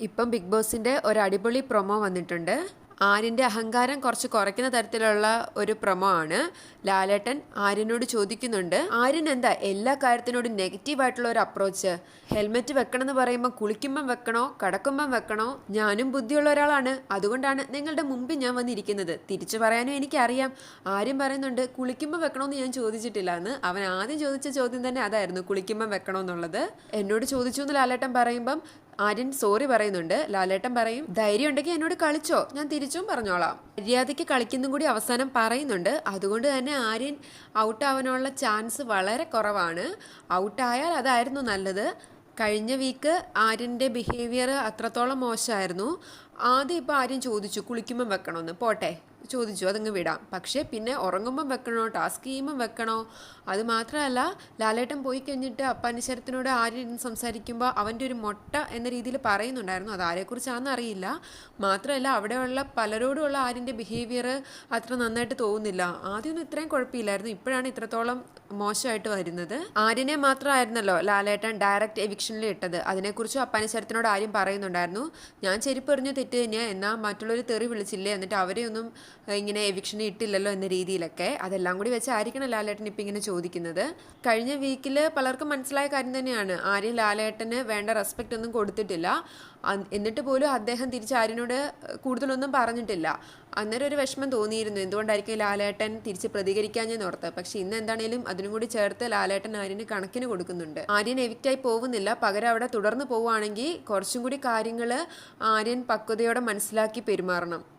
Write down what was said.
ഇപ്പം ബിഗ് ബോസിന്റെ ഒരു അടിപൊളി പ്രൊമോ വന്നിട്ടുണ്ട്. ആര്യന്റെ അഹങ്കാരം കുറച്ച് കുറയ്ക്കുന്ന തരത്തിലുള്ള ഒരു പ്രൊമോ ആണ്. ലാലേട്ടൻ ആര്യനോട് ചോദിക്കുന്നുണ്ട് ആര്യൻ എന്താ എല്ലാ കാര്യത്തിനോടും നെഗറ്റീവ് ആയിട്ടുള്ള ഒരു അപ്രോച്ച് ഹെൽമെറ്റ് വെക്കണം എന്ന് പറയുമ്പോൾ കുളിക്കുമ്പം വെക്കണോ? കടക്കുമ്പം വെക്കണോ? ഞാനും ബുദ്ധിയുള്ള ഒരാളാണ്. അതുകൊണ്ടാണ് നിങ്ങളുടെ മുമ്പിൽ ഞാൻ വന്നിരിക്കുന്നത്. തിരിച്ചു പറയാനും എനിക്കറിയാം. ആര്യം പറയുന്നുണ്ട് കുളിക്കുമ്പം വെക്കണമെന്ന് ഞാൻ ചോദിച്ചിട്ടില്ല എന്ന്. അവൻ ആദ്യം ചോദിച്ച ചോദ്യം തന്നെ അതായിരുന്നു കുളിക്കുമ്പം വെക്കണമെന്നുള്ളത് എന്നോട് ചോദിച്ചു എന്ന് ലാലേട്ടൻ പറയുമ്പം ആര്യൻ സോറി പറയുന്നുണ്ട്. ലാലേട്ടൻ പറയും ധൈര്യം ഉണ്ടെങ്കിൽ എന്നോട് കളിച്ചോ. ഞാൻ തിരിച്ചും പറഞ്ഞോളാം. മര്യാദയ്ക്ക് കളിക്കുന്നതും കൂടി അവസാനം പറയുന്നുണ്ട്. അതുകൊണ്ട് തന്നെ ആര്യൻ ഔട്ട് ആവാനുള്ള ചാൻസ് വളരെ കുറവാണ്. ഔട്ടായാൽ അതായിരുന്നു നല്ലത്. കഴിഞ്ഞ വീക്ക് ആര്യന്റെ ബിഹേവിയർ അത്രത്തോളം മോശമായിരുന്നു. ആദ്യം ഇപ്പോൾ ആരും ചോദിച്ചു കുളിക്കുമ്പം വെക്കണമെന്ന് പോട്ടെ ചോദിച്ചു അതങ്ങ് വിടാം. പക്ഷേ പിന്നെ ഉറങ്ങുമ്പം വെക്കണോ ടാസ്ക് ചെയ്യുമ്പം വെക്കണോ? അത് മാത്രമല്ല ലാലേട്ടൻ പോയി കഴിഞ്ഞിട്ട് അപ്പാനിശരത്തിനോട് ആര്യൻ സംസാരിക്കുമ്പോൾ അവന്റെ ഒരു മൊട്ട എന്ന രീതിയിൽ പറയുന്നുണ്ടായിരുന്നു. അത് ആരെക്കുറിച്ചാണെന്ന് അറിയില്ല. മാത്രമല്ല അവിടെയുള്ള പലരോടുമുള്ള ആര്യന്റെ ബിഹേവിയർ അത്ര നന്നായിട്ട് തോന്നുന്നില്ല. ആദ്യമൊന്നും ഇത്രയും കുഴപ്പമില്ലായിരുന്നു. ഇപ്പോഴാണ് ഇത്രത്തോളം മോശമായിട്ട് വരുന്നത്. ആര്യനെ മാത്രമായിരുന്നല്ലോ ലാലേട്ടൻ ഡയറക്റ്റ് എവിക്ഷനിൽ ഇട്ടത്. അതിനെക്കുറിച്ചും അപ്പാനിശരത്തിനോട് ആര്യം പറയുന്നുണ്ടായിരുന്നു. ഞാൻ ചെരുപ്പ് എറിഞ്ഞ തെറ്റ് തന്നെയാണ് എന്നാൽ മറ്റുള്ളവർ തെറി വിളിച്ചില്ലേ? എന്നിട്ട് അവരെ ഒന്നും ഇങ്ങനെ എവിക്ഷന് ഇട്ടില്ലല്ലോ എന്ന രീതിയിലൊക്കെ അതെല്ലാം കൂടി വെച്ചായിരിക്കണം ലാലേട്ടൻ ഇപ്പം ഇങ്ങനെ ചോദിക്കുന്നത്. കഴിഞ്ഞ വീക്കിൽ പലർക്കും മനസ്സിലായ കാര്യം തന്നെയാണ്. ആര്യം ലാലേട്ടന് വേണ്ട റെസ്പെക്റ്റ് ഒന്നും കൊടുത്തിട്ടില്ല. എന്നിട്ട് പോലും അദ്ദേഹം തിരിച്ച് ആര്യനോട് കൂടുതലൊന്നും പറഞ്ഞിട്ടില്ല. അന്നേരം ഒരു വിഷമം തോന്നിയിരുന്നു. എന്തുകൊണ്ടായിരിക്കും ലാലേട്ടൻ തിരിച്ച് പ്രതികരിക്കാഞ്ഞെന്ന് ഓർത്ത്. പക്ഷെ ഇന്ന് എന്താണേലും അതിനും കൂടി ചേർത്ത് ലാലേട്ടൻ ആര്യന് കണക്കിന് കൊടുക്കുന്നുണ്ട്. ആര്യൻ എവിക്റ്റായി പോകുന്നില്ല. പകരം അവിടെ തുടർന്ന് പോവുകയാണെങ്കിൽ കുറച്ചും കൂടി കാര്യങ്ങൾ ആര്യൻ പക്വതയോടെ മനസ്സിലാക്കി പെരുമാറണം.